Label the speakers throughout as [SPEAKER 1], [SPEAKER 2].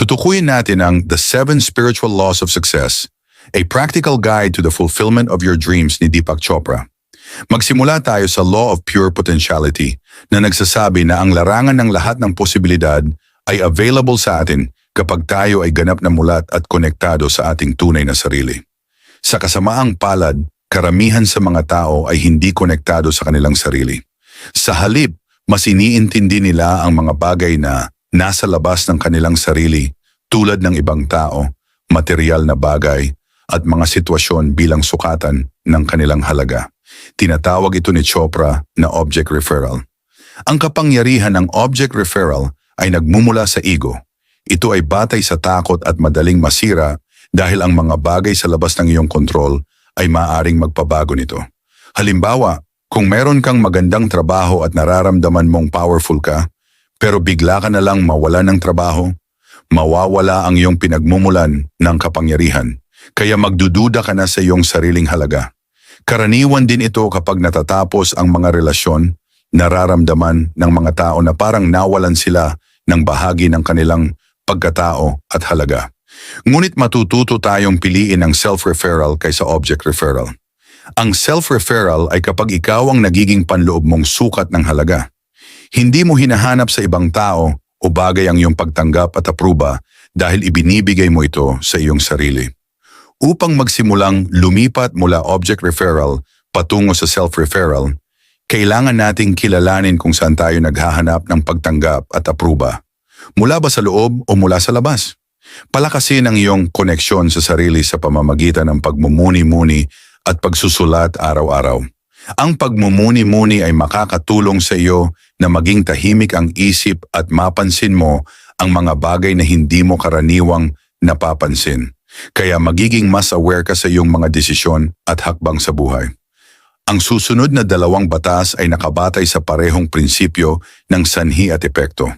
[SPEAKER 1] tutukuyin natin ang The Seven Spiritual Laws of Success, a practical guide to the fulfillment of your dreams ni Deepak Chopra. Magsimula tayo sa Law of Pure Potentiality na nagsasabi na ang larangan ng lahat ng posibilidad ay available sa atin kapag tayo ay ganap na mulat at konektado sa ating tunay na sarili. Sa kasamaang palad, karamihan sa mga tao ay hindi konektado sa kanilang sarili. Sa halip, mas iniintindi nila ang mga bagay na nasa labas ng kanilang sarili tulad ng ibang tao, material na bagay at mga sitwasyon bilang sukatan ng kanilang halaga. Tinatawag ito ni Chopra na object referral. Ang kapangyarihan ng object referral ay nagmumula sa ego. Ito ay batay sa takot at madaling masira dahil ang mga bagay sa labas ng iyong kontrol ay maaring magpabago nito. Halimbawa, kung meron kang magandang trabaho at nararamdaman mong powerful ka, pero bigla ka na lang mawala ng trabaho, mawawala ang iyong pinagmumulan ng kapangyarihan. Kaya magdududa ka na sa iyong sariling halaga. Karaniwan din ito kapag natatapos ang mga relasyon, nararamdaman ng mga tao na parang nawalan sila ng bahagi ng kanilang pagkatao at halaga. Ngunit matututo tayong piliin ang self-referral kaysa object referral. Ang self-referral ay kapag ikaw ang nagiging panloob mong sukat ng halaga. Hindi mo hinahanap sa ibang tao o bagay ang iyong pagtanggap at apruba dahil ibinibigay mo ito sa iyong sarili. Upang magsimulang lumipat mula object referral patungo sa self-referral, kailangan nating kilalanin kung saan tayo naghahanap ng pagtanggap at apruba. Mula ba sa loob o mula sa labas? Palakasin ang iyong koneksyon sa sarili sa pamamagitan ng pagmumuni-muni at pagsusulat araw-araw. Ang pagmumuni-muni ay makakatulong sa iyo na maging tahimik ang isip at mapansin mo ang mga bagay na hindi mo karaniwang napapansin. Kaya magiging mas aware ka sa iyong mga desisyon at hakbang sa buhay. Ang susunod na dalawang batas ay nakabatay sa parehong prinsipyo ng sanhi at epekto.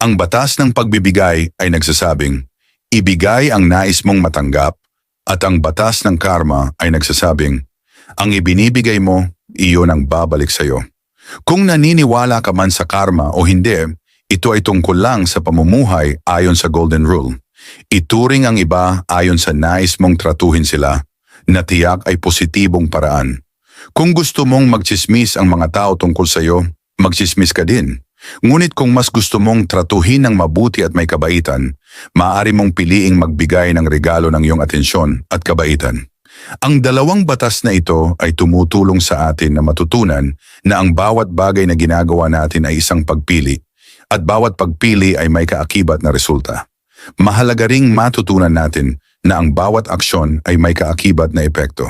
[SPEAKER 1] Ang batas ng pagbibigay ay nagsasabing, ibigay ang nais mong matanggap at ang batas ng karma ay nagsasabing, ang ibinibigay mo, iyon ang babalik sa iyo. Kung naniniwala ka man sa karma o hindi, ito ay tungkol lang sa pamumuhay ayon sa Golden Rule. Ituring ang iba ayon sa nais mong tratuhin sila, na tiyak ay positibong paraan. Kung gusto mong magchismis ang mga tao tungkol sa iyo, magchismis ka din. Ngunit kung mas gusto mong tratuhin ng mabuti at may kabaitan, maaari mong piliing magbigay ng regalo ng iyong atensyon at kabaitan. Ang dalawang batas na ito ay tumutulong sa atin na matutunan na ang bawat bagay na ginagawa natin ay isang pagpili at bawat pagpili ay may kaakibat na resulta. Mahalaga ring matutunan natin na ang bawat aksyon ay may kaakibat na epekto.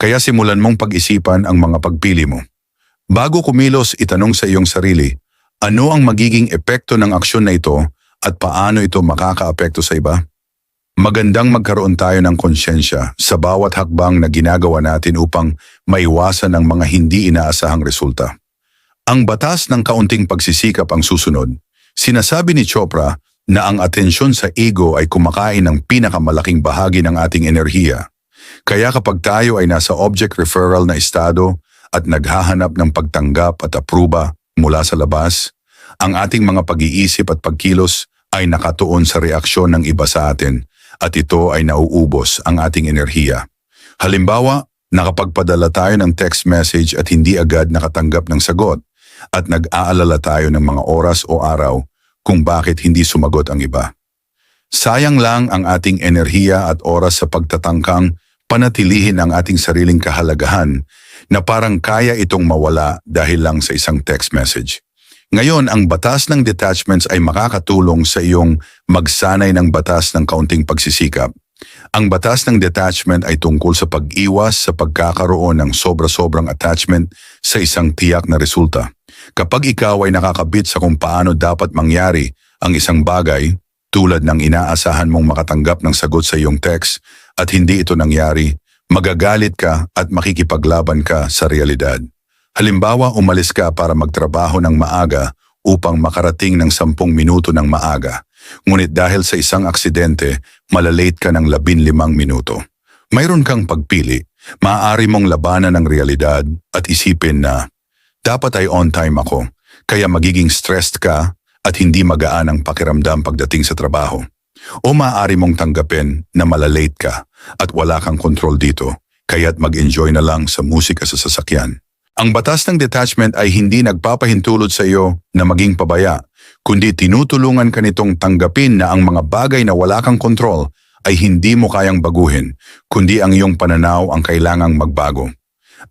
[SPEAKER 1] Kaya simulan mong pag-isipan ang mga pagpili mo. Bago kumilos, itanong sa iyong sarili, ano ang magiging epekto ng aksyon na ito at paano ito makakaapekto sa iba? Magandang magkaroon tayo ng konsyensya sa bawat hakbang na ginagawa natin upang maiwasan ang mga hindi inaasahang resulta. Ang batas ng kaunting pagsisikap ang susunod. Sinasabi ni Chopra na ang atensyon sa ego ay kumakain ng pinakamalaking bahagi ng ating enerhiya. Kaya kapag tayo ay nasa object referral na estado at naghahanap ng pagtanggap at apruba mula sa labas, ang ating mga pag-iisip at pagkilos ay nakatuon sa reaksyon ng iba sa atin at ito ay nauubos ang ating enerhiya. Halimbawa, nakapagpadala tayo ng text message at hindi agad nakatanggap ng sagot at nag-aalala tayo ng mga oras o araw kung bakit hindi sumagot ang iba. Sayang lang ang ating enerhiya at oras sa pagtatangkang panatilihin ang ating sariling kahalagahan na parang kaya itong mawala dahil lang sa isang text message. Ngayon, ang batas ng detachments ay makakatulong sa iyong magsanay ng batas ng kaunting pagsisikap. Ang batas ng detachment ay tungkol sa pag-iwas sa pagkakaroon ng sobra-sobrang attachment sa isang tiyak na resulta. Kapag ikaw ay nakakabit sa kung paano dapat mangyari ang isang bagay, tulad ng inaasahan mong makatanggap ng sagot sa iyong text at hindi ito nangyari, magagalit ka at makikipaglaban ka sa realidad. Halimbawa, umalis ka para magtrabaho ng maaga upang makarating ng sampung minuto ng maaga. Ngunit dahil sa isang aksidente, malalate ka ng labin limang minuto. Mayroon kang pagpili, maaari mong labanan ang realidad at isipin na dapat ay on time ako, kaya magiging stressed ka at hindi magaan ang pakiramdam pagdating sa trabaho. O maaari mong tanggapin na malalate ka at wala kang kontrol dito, kaya't mag-enjoy na lang sa musika sa sasakyan. Ang batas ng detachment ay hindi nagpapahintulot sa iyo na maging pabaya, kundi tinutulungan ka nitong tanggapin na ang mga bagay na wala kang kontrol ay hindi mo kayang baguhin, kundi ang iyong pananaw ang kailangang magbago.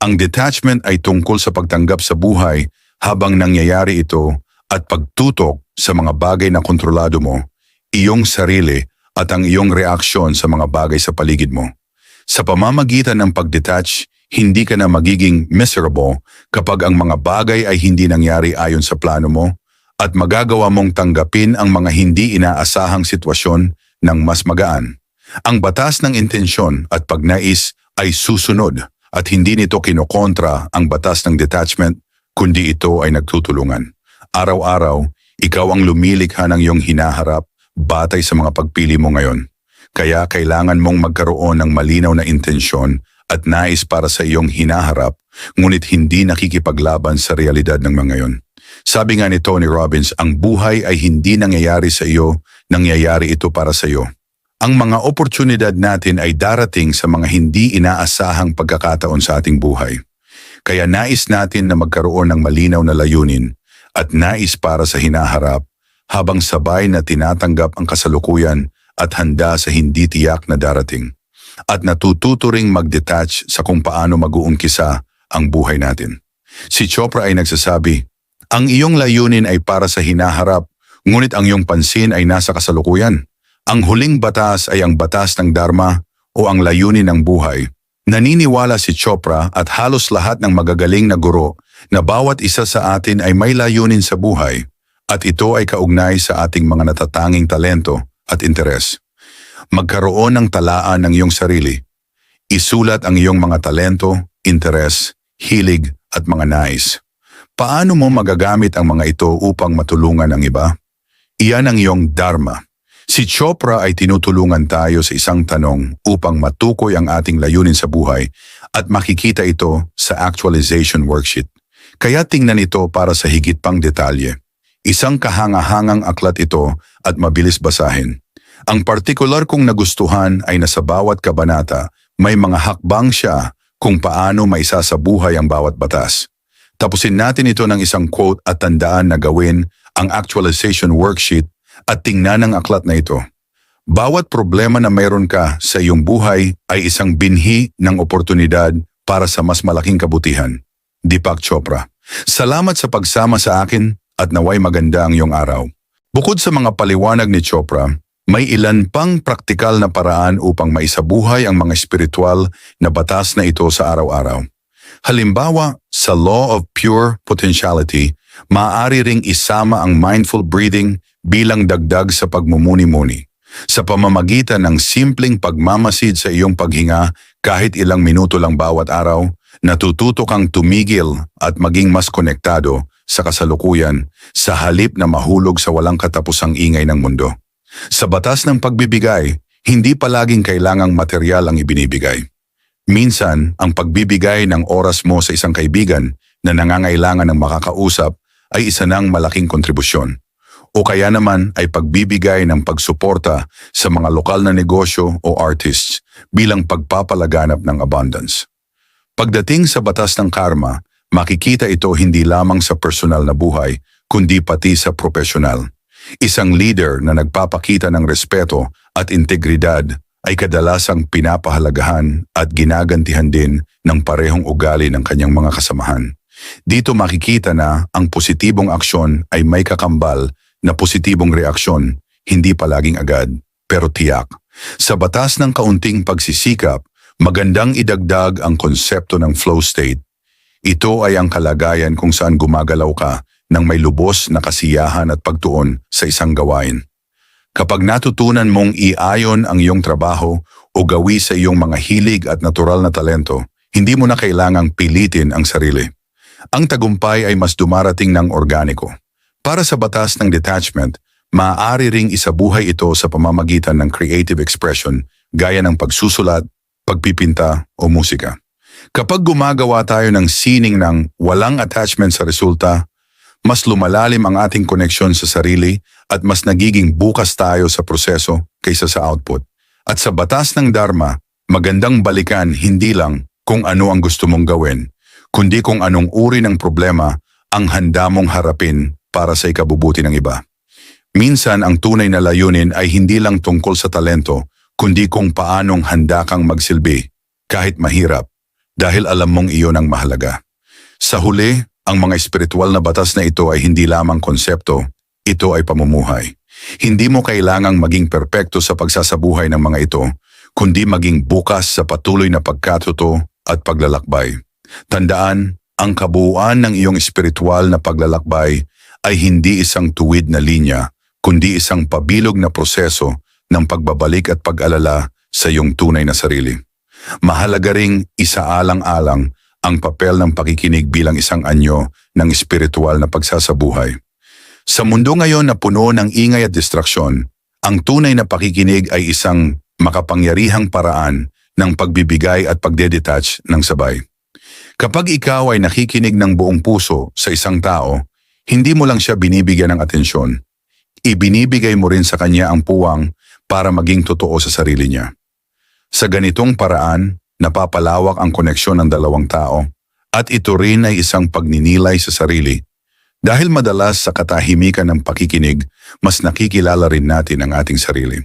[SPEAKER 1] Ang detachment ay tungkol sa pagtanggap sa buhay habang nangyayari ito at pagtutok sa mga bagay na kontrolado mo, iyong sarili at ang iyong reaksyon sa mga bagay sa paligid mo. Sa pamamagitan ng pagdetach, hindi ka na magiging miserable kapag ang mga bagay ay hindi nangyari ayon sa plano mo at magagawa mong tanggapin ang mga hindi inaasahang sitwasyon ng mas magaan. Ang batas ng intensyon at pagnais ay susunod at hindi nito kinokontra ang batas ng detachment kundi ito ay nagtutulungan. Araw-araw, ikaw ang lumilikha ng iyong hinaharap batay sa mga pagpili mo ngayon. Kaya kailangan mong magkaroon ng malinaw na intensyon at nais para sa iyong hinaharap, ngunit hindi nakikipaglaban sa realidad ng mga yon. Sabi nga ni Tony Robbins, ang buhay ay hindi nangyayari sa iyo, nangyayari ito para sa iyo. Ang mga oportunidad natin ay darating sa mga hindi inaasahang pagkakataon sa ating buhay. Kaya nais natin na magkaroon ng malinaw na layunin at nais para sa hinaharap habang sabay na tinatanggap ang kasalukuyan at handa sa hindi tiyak na darating at natututo ring mag-detach sa kung paano mag-uunkisa ang buhay natin. Si Chopra ay nagsasabi, ang iyong layunin ay para sa hinaharap, ngunit ang iyong pansin ay nasa kasalukuyan. Ang huling batas ay ang batas ng Dharma o ang layunin ng buhay. Naniniwala si Chopra at halos lahat ng magagaling na guro na bawat isa sa atin ay may layunin sa buhay at ito ay kaugnay sa ating mga natatanging talento at interes magkaroon ng talaan ng iyong sarili. Isulat ang iyong mga talento, interes, hilig at mga nais. Paano mo magagamit ang mga ito upang matulungan ang iba? Iyan ang iyong dharma. Si Chopra ay tinutulungan tayo sa isang tanong upang matukoy ang ating layunin sa buhay at makikita ito sa actualization worksheet. Kaya tingnan ito para sa higit pang detalye. Isang kahangahangang aklat ito at mabilis basahin. Ang partikular kong nagustuhan ay nasa bawat kabanata may mga hakbang siya kung paano maisasabuhay ang bawat batas. Tapusin natin ito ng isang quote at tandaan na gawin ang actualization worksheet at tingnan ang aklat na ito. Bawat problema na mayroon ka sa iyong buhay ay isang binhi ng oportunidad para sa mas malaking kabutihan. Deepak Chopra. Salamat sa pagsama sa akin at naway maganda ang iyong araw. Bukod sa mga paliwanag ni Chopra, may ilan pang praktikal na paraan upang maisabuhay ang mga espiritual na batas na ito sa araw-araw. Halimbawa, sa Law of Pure Potentiality, maaari ring isama ang mindful breathing bilang dagdag sa pagmumuni-muni. Sa pamamagitan ng simpleng pagmamasid sa iyong paghinga kahit ilang minuto lang bawat araw, natututo kang tumigil at maging mas konektado sa kasalukuyan sa halip na mahulog sa walang katapusang ingay ng mundo. Sa batas ng pagbibigay, hindi palaging kailangang material ang ibinibigay. Minsan, ang pagbibigay ng oras mo sa isang kaibigan na nangangailangan ng makakausap ay isa ng malaking kontribusyon. O kaya naman ay pagbibigay ng pagsuporta sa mga lokal na negosyo o artists bilang pagpapalaganap ng abundance. Pagdating sa batas ng karma, makikita ito hindi lamang sa personal na buhay, kundi pati sa profesional. Isang leader na nagpapakita ng respeto at integridad ay kadalasang pinapahalagahan at ginagantihan din ng parehong ugali ng kanyang mga kasamahan. Dito makikita na ang positibong aksyon ay may kakambal na positibong reaksyon, hindi palaging agad, pero tiyak. Sa batas ng kaunting pagsisikap, magandang idagdag ang konsepto ng flow state. Ito ay ang kalagayan kung saan gumagalaw ka ng may lubos na kasiyahan at pagtuon sa isang gawain. Kapag natutunan mong iayon ang iyong trabaho o gawi sa iyong mga hilig at natural na talento, hindi mo na kailangang pilitin ang sarili. Ang tagumpay ay mas dumarating ng organiko. Para sa batas ng detachment, maaari ring isabuhay ito sa pamamagitan ng creative expression gaya ng pagsusulat, pagpipinta o musika. Kapag gumagawa tayo ng sining ng walang attachment sa resulta, mas lumalalim ang ating koneksyon sa sarili at mas nagiging bukas tayo sa proseso kaysa sa output. At sa batas ng Dharma, magandang balikan hindi lang kung ano ang gusto mong gawin, kundi kung anong uri ng problema ang handa mong harapin para sa ikabubuti ng iba. Minsan ang tunay na layunin ay hindi lang tungkol sa talento, kundi kung paanong handa kang magsilbi, kahit mahirap, dahil alam mong iyon ang mahalaga. Sa huli, ang mga espiritual na batas na ito ay hindi lamang konsepto, ito ay pamumuhay. Hindi mo kailangang maging perpekto sa pagsasabuhay ng mga ito, kundi maging bukas sa patuloy na pagkatuto at paglalakbay. Tandaan, ang kabuuan ng iyong espiritual na paglalakbay ay hindi isang tuwid na linya, kundi isang pabilog na proseso ng pagbabalik at pag-alala sa iyong tunay na sarili. Mahalaga ring isaalang-alang ang papel ng pakikinig bilang isang anyo ng espiritual na pagsasabuhay. Sa mundo ngayon na puno ng ingay at distraksyon, ang tunay na pakikinig ay isang makapangyarihang paraan ng pagbibigay at pagdedetach ng sabay. Kapag ikaw ay nakikinig ng buong puso sa isang tao, hindi mo lang siya binibigyan ng atensyon. Ibinibigay mo rin sa kanya ang puwang para maging totoo sa sarili niya. Sa ganitong paraan, napapalawak ang koneksyon ng dalawang tao at ito rin ay isang pagninilay sa sarili. Dahil madalas sa katahimikan ng pakikinig, mas nakikilala rin natin ang ating sarili.